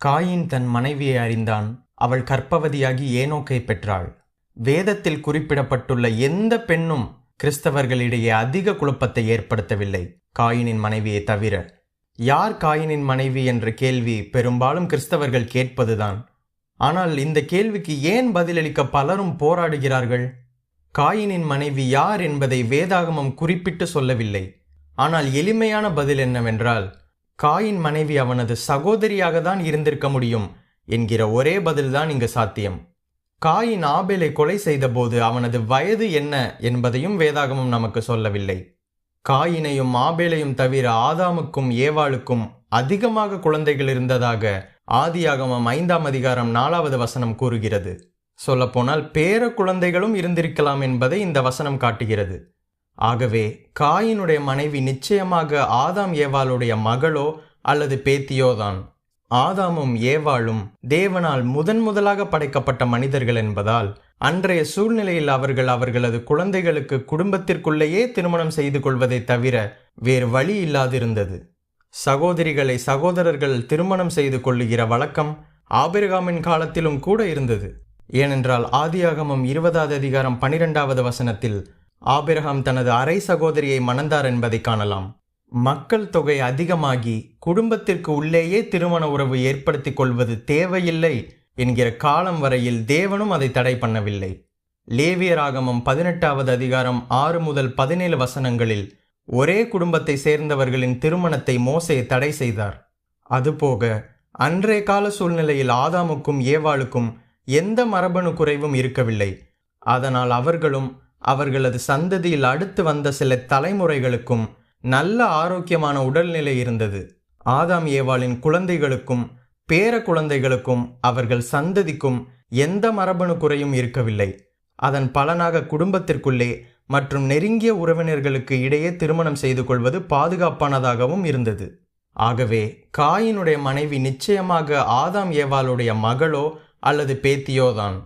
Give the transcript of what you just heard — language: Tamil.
காயின் தன் மனைவியை அறிந்தான். அவள் கற்பவதியாகி ஏனோக்கை பெற்றாள். வேதத்தில் குறிப்பிடப்பட்டுள்ள எந்த பெண்ணும் கிறிஸ்தவர்களிடையே அதிக குழப்பத்தை ஏற்படுத்தவில்லை. காயினின் மனைவியை தவிர யார் காயினின் மனைவி என்ற கேள்வி பெரும்பாலும் கிறிஸ்தவர்கள் கேட்பதுதான். ஆனால் இந்த கேள்விக்கு ஏன் பதிலளிக்க பலரும் போராடுகிறார்கள்? காயினின் மனைவி யார் என்பதை வேதாகமம் குறிப்பிட்டு சொல்லவில்லை. ஆனால் எளிமையான பதில் என்னவென்றால் காயின் மனைவி அவனது சகோதரியாக தான் இருந்திருக்க முடியும் என்கிற ஒரே பதில்தான் இங்கு சாத்தியம். காயின் ஆபேலை கொலை செய்தபோது அவனது வயது என்ன என்பதையும் வேதாகமம் நமக்கு சொல்லவில்லை. காயினையும் ஆபேலையும் தவிர ஆதாமுக்கும் ஏவாளுக்கும் அதிகமாக குழந்தைகள் இருந்ததாக ஆதியாகமம் ஐந்தாம் அதிகாரம் நாலாவது வசனம் கூறுகிறது. சொல்லப்போனால் பேர குழந்தைகளும் இருந்திருக்கலாம் என்பதை இந்த வசனம் காட்டுகிறது. ஆகவே காயினுடைய மனைவி நிச்சயமாக ஆதாம் ஏவாளுடைய மகளோ அல்லது பேத்தியோதான் ஆதாமும் ஏவாளும் தேவனால் முதன் முதலாக படைக்கப்பட்ட மனிதர்கள் என்பதால் அன்றைய சூழ்நிலையில் அவர்கள் அவர்களது குழந்தைகளுக்கு குடும்பத்திற்குள்ளேயே திருமணம் செய்து கொள்வதை தவிர வேறு வழி இல்லாதிருந்தது. சகோதரிகளை சகோதரர்கள் திருமணம் செய்து கொள்ளுகிற வழக்கம் ஆபிரகாமின் காலத்திலும் கூட இருந்தது. ஏனென்றால் ஆதியாகமம் இருபதாவது அதிகாரம் பனிரெண்டாவது வசனத்தில் ஆபிரகாம் தனது அரை சகோதரியை மணந்தார் என்பதை காணலாம். மக்கள் தொகை அதிகமாகி குடும்பத்திற்கு உள்ளேயே திருமண உறவு ஏற்படுத்திக் கொள்வது தேவையில்லை என்கிற காலம் வரையில் தேவனும் அதை தடை பண்ணவில்லை. லேவியராகமம் பதினெட்டாவது அதிகாரம் ஆறு முதல் பதினேழு வசனங்களில் ஒரே குடும்பத்தை சேர்ந்தவர்களின் திருமணத்தை மோசே தடை செய்தார். அதுபோக அன்றைய கால சூழ்நிலையில் ஆதாமுக்கும் ஏவாளுக்கும் எந்த மரபணு குறைவும் இருக்கவில்லை. அதனால் அவர்களும் அவர்களது சந்ததியில் அடுத்து வந்த சில தலைமுறைகளுக்கும் நல்ல ஆரோக்கியமான உடல்நிலை இருந்தது. ஆதாம் ஏவாளின் குழந்தைகளுக்கும் பேர குழந்தைகளுக்கும் அவர்கள் சந்ததிக்கும் எந்த மரபணு குறையும் இருக்கவில்லை. அதன் பலனாக குடும்பத்திற்குள்ளே மற்றும் நெருங்கிய உறவினர்களுக்கு இடையே திருமணம் செய்து கொள்வது பாதுகாப்பானதாகவும் இருந்தது. ஆகவே காயினுடைய மனைவி நிச்சயமாக ஆதாம் ஏவாளுடைய மகளோ அல்லது பேத்தியோதான்